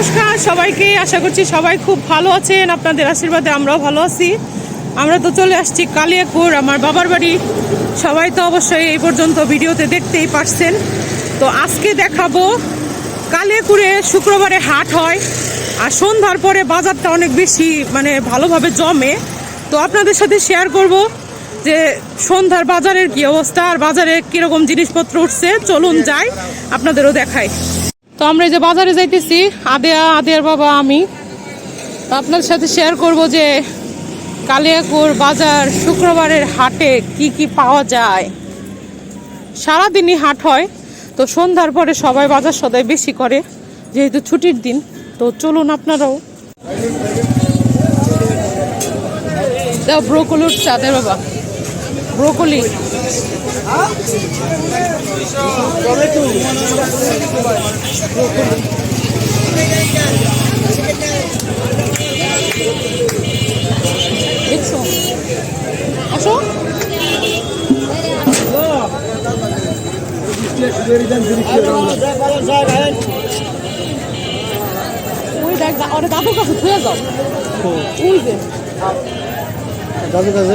নমস্কার, সবাইকে আশা করছি সবাই খুব ভালো আছেন, আপনাদের আশীর্বাদে আমরাও ভালো আছি। আমরা তো চলে আসছি কালিয়াকুর, আমার বাবার বাড়ি। সবাই তো অবশ্যই এই পর্যন্ত ভিডিওতে দেখতেই পারছেন। তো আজকে দেখাবো, কালিয়াকুরে শুক্রবারে হাট হয়, আর সন্ধ্যার পরে বাজারটা অনেক বেশি মানে ভালোভাবে জমে। তো আপনাদের সাথে শেয়ার করব যে সন্ধ্যার বাজারের কি অবস্থা, আর বাজারে কীরকম জিনিসপত্র উঠছে, চলুন যাই, আপনাদেরও দেখাই। তো আমরা যে বাজারে যাইতেছি, আদেয়া, আদেয়ার বাবা, আমি। তো আপনাদের সাথে শেয়ার করব যে কালিয়াকুর বাজার শুক্রবারের হাটে কি কি পাওয়া যায়। সারাদিনই হাট হয়, তো সন্ধ্যার পরে সবাই বাজার সদাই বেশি করে, যেহেতু ছুটির দিন। তো চলুন আপনারাও। দাও ব্রোকলি উঠছে বাবা। ব্রোকলি। দেখছ? আসো। ওই দেখ ওরে দাদুর কাছে থুয়ে যাও। ওই যে। দাদু কাছে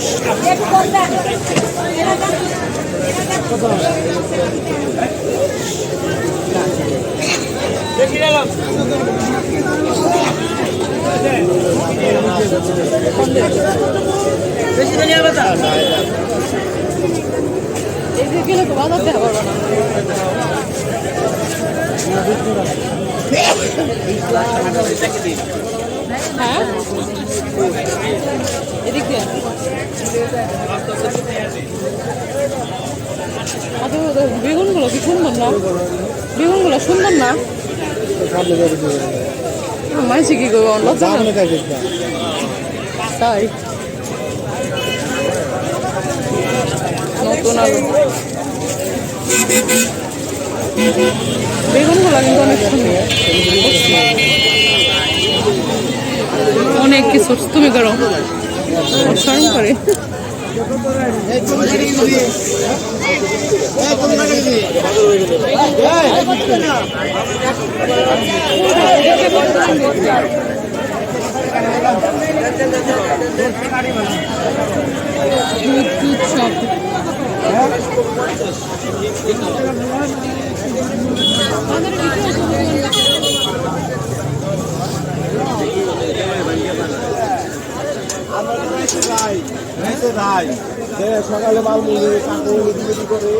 যাবে যাইতাছি আমি এদিকে গেলে তো দেখা পারব না হ্যাঁ? এদিকে। আচ্ছা, বেগুনগুলো কি সুন্দর না? বেগুনগুলো সুন্দর না? মাইসি কি করব লজ্জা। তাই? নতুন আলু বেগুনগুলো কিন্তু অনেক সুন্দর। অনেক কিছু তুমি করো। শরম করে। দুধ সব সকালে মাল মুড়ে কাপড় করে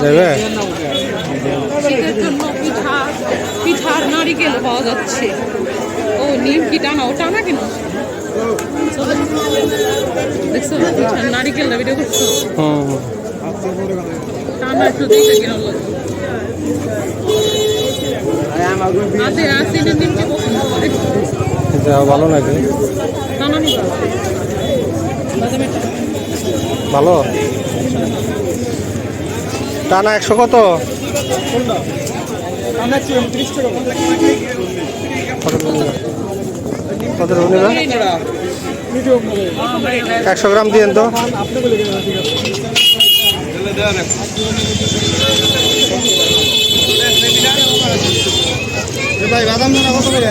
দেবে? শীতের জন্য পিঠা পিঠার নারিকেল পাওয়া যাচ্ছে। ও নিম কি টানা? ও টানা কেন? দেখছ? পিঠার নারিকেলটা ভিডিও করছ? টানা একটু দেখে কেন পছন্দ করে? ভালো নাকি? টানা নিবা ভালো? টানা একশো কত? কত একশো গ্রাম দিয়েন তো। ভাই বাদাম কত করে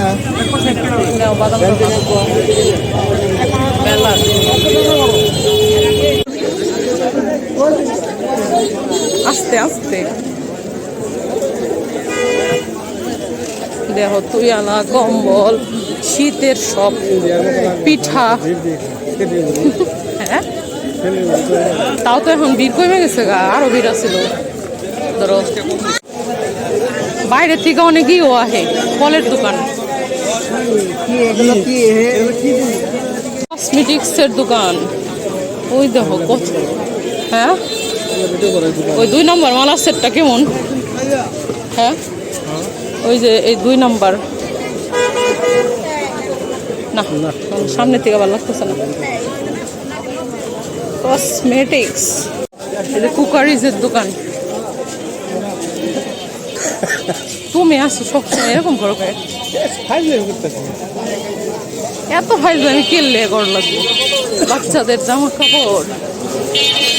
আস্তে আস্তে। দেহ, তুইয়ালা, কম্বল, শীতের সব পিঠা। হ্যাঁ? তাও তো এখন ভিড় কমে গেছে গা, আরও ভিড় আছিল। ধরো বাইরের থেকে অনেকেই ও আহে, ফলের দোকান। কসমেটিক্স এর দোকান। ওই দেখো, কত হ্যাঁ? ওই দুই নম্বর মালার সেটটা কেমন? হ্যাঁ? ওই যে এই দুই নাম্বার। না সামনে থেকে ভালো লাগতেছে না। কসমেটিক্স এটা কুকারিজের দোকান। তুমি আসো সবসময় এরকম করো? এত ফাইল আমি কিনলে কর লাগবে। বাচ্চাদের জামা কাপড়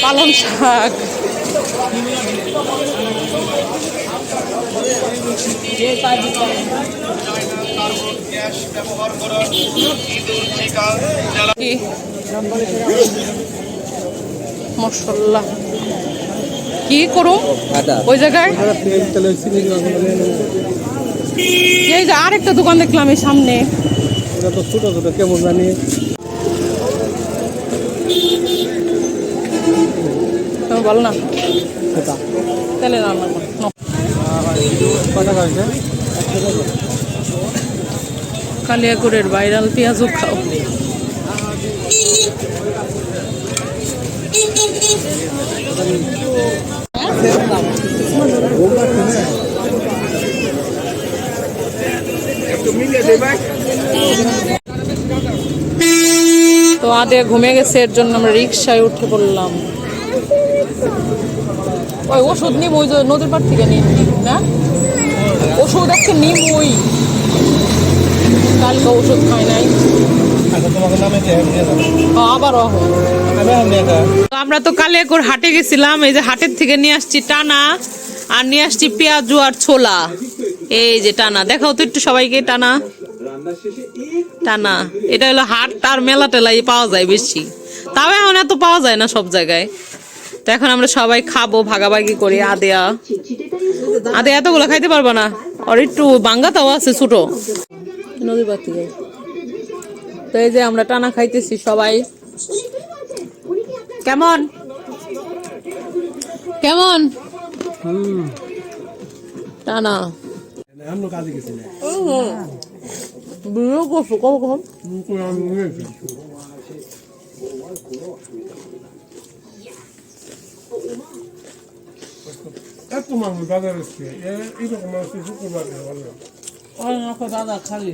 পালং শাক। মশলা কি? করুম ওই জায়গায়? এই যে আরেকটা দোকান দেখলাম এই সামনে। ছোট ছোট কেমন জানি। তুমি বল না? তাহলে রান্না কালিয়াকুরের ভাইরাল পেঁয়াজও খাও। তো আদে ঘুমে গেছে এর জন্য আমরা রিক্সায় উঠে পড়লাম। ওই ওষুধ নিব ওই যে নদীর পাড় থেকে নিন না? ওষুধ একটা নিম ওই কালকে ওষুধ খাই নাই। আচ্ছা তো আমরা তো কালিয়াকুর হাটে গেছিলাম এই যে হাটের থেকে নিয়ে আসছি টানা আর নিয়ে আসছি পেঁয়াজু আর ছোলা। এই যে টানা দেখাও তো একটু সবাইকে টানা। টানা এটা হলো হাট আর মেলা টেলাই পাওয়া যায় বেশি। তাও এখন এত পাওয়া যায় না সব জায়গায়। তো এখন আমরা সবাই খাব ভাগাভাগি করি আদেয়া। আদে এতগুলো খাইতে পারব না। আর একটু বাঙ্গাতাও আছে ছোট। নদীর পার তো এই যে আমরা টানা খাইতেছি সবাই। কেমন? কেমন? টানা। কম কম এত মানুষ বাজার আসছে এরকম মানুষ শুক্রবার ভালো দাদা খালি